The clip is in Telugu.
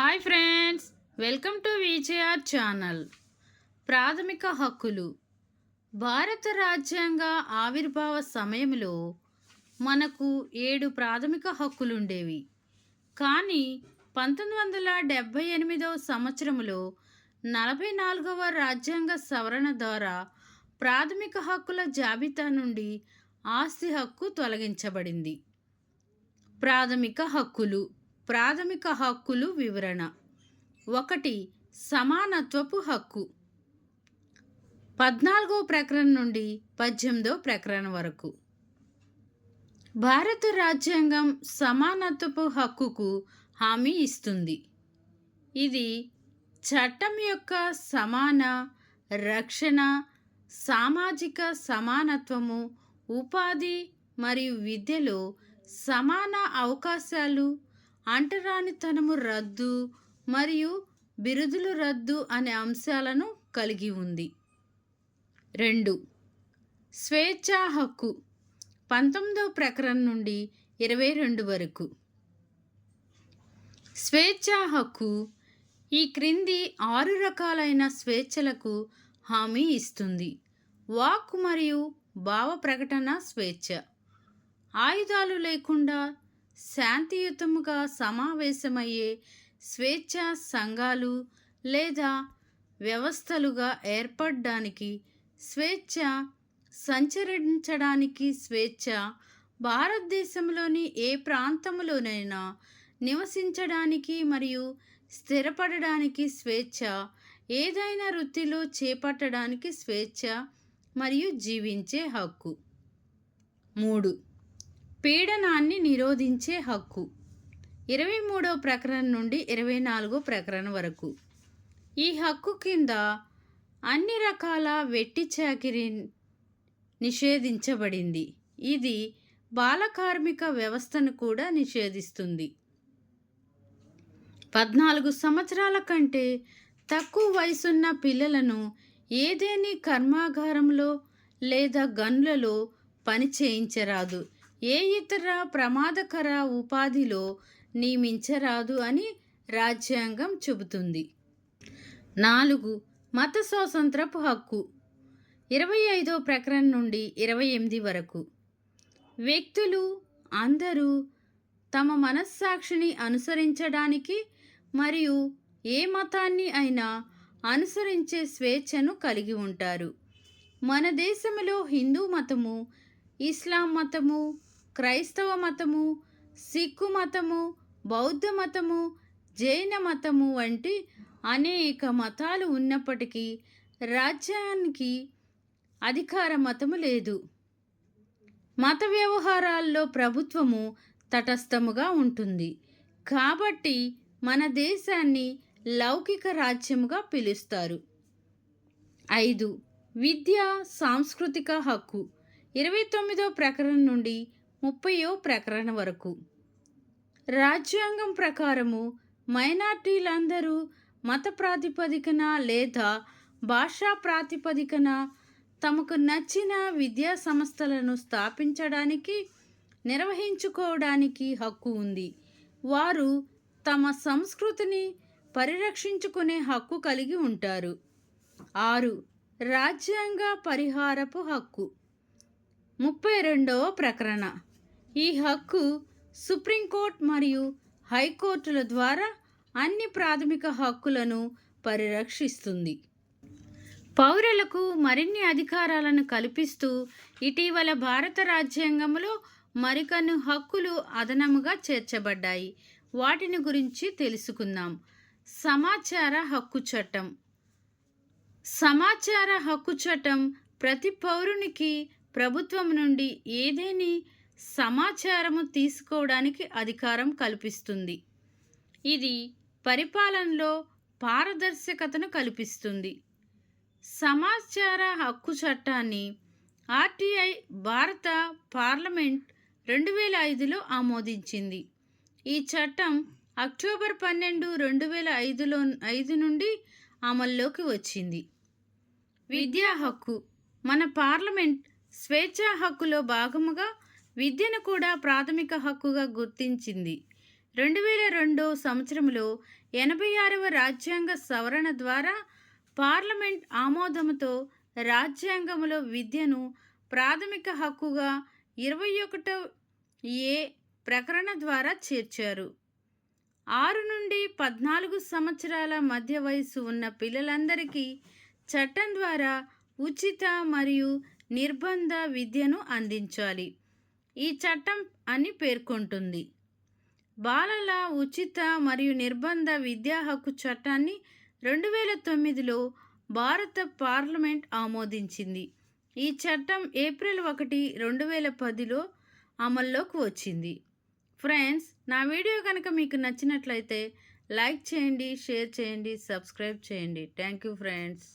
Hi friends welcome to VJR channel. ప్రాథమిక హక్కులు. భారత రాజ్యాంగ ఆవిర్భావ సమయంలో మనకు ఏడు ప్రాథమిక హక్కులు ఉండేవి కానీ పంతొమ్మిది వందల డెబ్భై ఎనిమిదవ సంవత్సరంలో నలభై నాలుగవ రాజ్యాంగ సవరణ ద్వారా ప్రాథమిక హక్కుల జాబితా నుండి ఆస్తి హక్కు తొలగించబడింది. ప్రాథమిక హక్కులు. ప్రాథమిక హక్కులు వివరణ. ఒకటి సమానత్వపు హక్కు. పద్నాలుగో ప్రకరణ నుండి పద్దెనిమిదో ప్రకరణ వరకు. భారత రాజ్యాంగం సమానత్వపు హక్కుకు హామీ ఇస్తుంది. ఇది చట్టం యొక్క సమాన రక్షణ సామాజిక సమానత్వము ఉపాధి మరియు విద్యలో సమాన అవకాశాలు అంటరానితనము రద్దు మరియు బిరుదులు రద్దు అనే అంశాలను కలిగి ఉంది. రెండు. స్వేచ్ఛా హక్కు. పంతొమ్మిదవ ప్రకరణ నుండి ఇరవై రెండు వరకు. స్వేచ్ఛా హక్కు ఈ క్రింది ఆరు రకాలైన స్వేచ్ఛలకు హామీ ఇస్తుంది. వాక్ మరియు భావ ప్రకటన స్వేచ్ఛ. ఆయుధాలు లేకుండా శాంతియుతముగా సమావేశమయ్యే స్వేచ్ఛా సంఘాలు లేదా వ్యవస్థలుగా ఏర్పడడానికి స్వేచ్ఛ సంచరించడానికి స్వేచ్ఛ భారతదేశంలోని ఏ ప్రాంతంలోనైనా నివసించడానికి మరియు స్థిరపడడానికి స్వేచ్ఛ ఏదైనా వృత్తిలో చేపట్టడానికి స్వేచ్ఛ మరియు జీవించే హక్కు. మూడు పీడనాన్ని నిరోధించే హక్కు. ఇరవై మూడవ ప్రకరణ నుండి ఇరవై నాలుగో ప్రకరణ వరకు. ఈ హక్కు కింద అన్ని రకాల వెట్టి చాకిరి నిషేధించబడింది. ఇది బాల కార్మిక వ్యవస్థను కూడా నిషేధిస్తుంది. పద్నాలుగు సంవత్సరాల కంటే తక్కువ వయసున్న పిల్లలను ఏదేని కర్మాగారంలో లేదా గన్లలో పని చేయించరాదు. ఏ ఇతర ప్రమాదకర ఉపాధిలో నియమించరాదు అని రాజ్యాంగం చెబుతుంది. నాలుగు మత స్వాతంత్రపు హక్కు. ఇరవై ఐదో ప్రకరణ నుండి ఇరవై ఎనిమిది వరకు. వ్యక్తులు అందరూ తమ మనస్సాక్షిని అనుసరించడానికి మరియు ఏ మతాన్ని అయినా అనుసరించే స్వేచ్ఛను కలిగి ఉంటారు. మన దేశంలో హిందూ మతము ఇస్లాం మతము క్రైస్తవ మతము సిక్కు మతము బౌద్ధ మతము జైన మతము వంటి అనేక మతాలు ఉన్నప్పటికీ రాజ్యానికి అధికార మతము లేదు. మత వ్యవహారాల్లో ప్రభుత్వము తటస్థముగా ఉంటుంది. కాబట్టి మన దేశాన్ని లౌకిక రాజ్యముగా పిలుస్తారు. ఐదు. విద్య సాంస్కృతిక హక్కు. ఇరవై తొమ్మిదో ప్రకరణ నుండి ముప్పయో ప్రకరణ వరకు. రాజ్యాంగం ప్రకారము మైనార్టీలందరూ మత ప్రాతిపదికన లేదా భాషా ప్రాతిపదికన తమకు నచ్చిన విద్యా సంస్థలను స్థాపించడానికి నిర్వహించుకోవడానికి హక్కు ఉంది. వారు తమ సంస్కృతిని పరిరక్షించుకునే హక్కు కలిగి ఉంటారు. ఆరు రాజ్యాంగ పరిహారపు హక్కు. ముప్పై రెండవ ప్రకరణ. ఈ హక్కు సుప్రీంకోర్టు మరియు హైకోర్టుల ద్వారా అన్ని ప్రాథమిక హక్కులను పరిరక్షిస్తుంది. పౌరులకు మరిన్ని అధికారాలను కల్పిస్తూ ఇటీవల భారత రాజ్యాంగంలో మరికొన్ని హక్కులు అదనముగా చేర్చబడ్డాయి. వాటిని గురించి తెలుసుకుందాం. సమాచార హక్కు చట్టం. సమాచార హక్కు చట్టం ప్రతి పౌరునికి ప్రభుత్వం నుండి ఏదేని సమాచారము తీసుకోవడానికి అధికారం కల్పిస్తుంది. ఇది పరిపాలనలో పారదర్శకతను కల్పిస్తుంది. సమాచార హక్కు చట్టాన్ని ఆర్టీఐ భారత పార్లమెంట్ రెండు వేల ఐదులో ఆమోదించింది. ఈ చట్టం అక్టోబర్ పన్నెండు రెండు వేల ఐదులో ఐదు నుండి అమల్లోకి వచ్చింది. విద్యా హక్కు. మన పార్లమెంట్ స్వేచ్ఛా హక్కులో భాగముగా విద్యను కూడా ప్రాథమిక హక్కుగా గుర్తించింది. రెండు వేల రెండో సంవత్సరంలో ఎనభై ఆరవ రాజ్యాంగ సవరణ ద్వారా పార్లమెంట్ ఆమోదంతో రాజ్యాంగంలో విద్యను ప్రాథమిక హక్కుగా ఇరవై ఒకటో ఏ ప్రకరణ ద్వారా చేర్చారు. ఆరు నుండి పద్నాలుగు సంవత్సరాల మధ్య వయసు ఉన్న పిల్లలందరికీ చట్టం ద్వారా ఉచిత మరియు నిర్బంధ విద్యను అందించాలి. ఈ చట్టం అని పేర్కొంటుంది. బాలల ఉచిత మరియు నిర్బంధ విద్యా హక్కు చట్టాన్ని రెండు వేల తొమ్మిదిలో భారత పార్లమెంట్ ఆమోదించింది. ఈ చట్టం ఏప్రిల్ ఒకటి రెండు వేల పదిలో అమల్లోకి వచ్చింది. ఫ్రెండ్స్ నా వీడియో కనుక మీకు నచ్చినట్లయితే లైక్ చేయండి షేర్ చేయండి సబ్స్క్రైబ్ చేయండి. Thank you friends.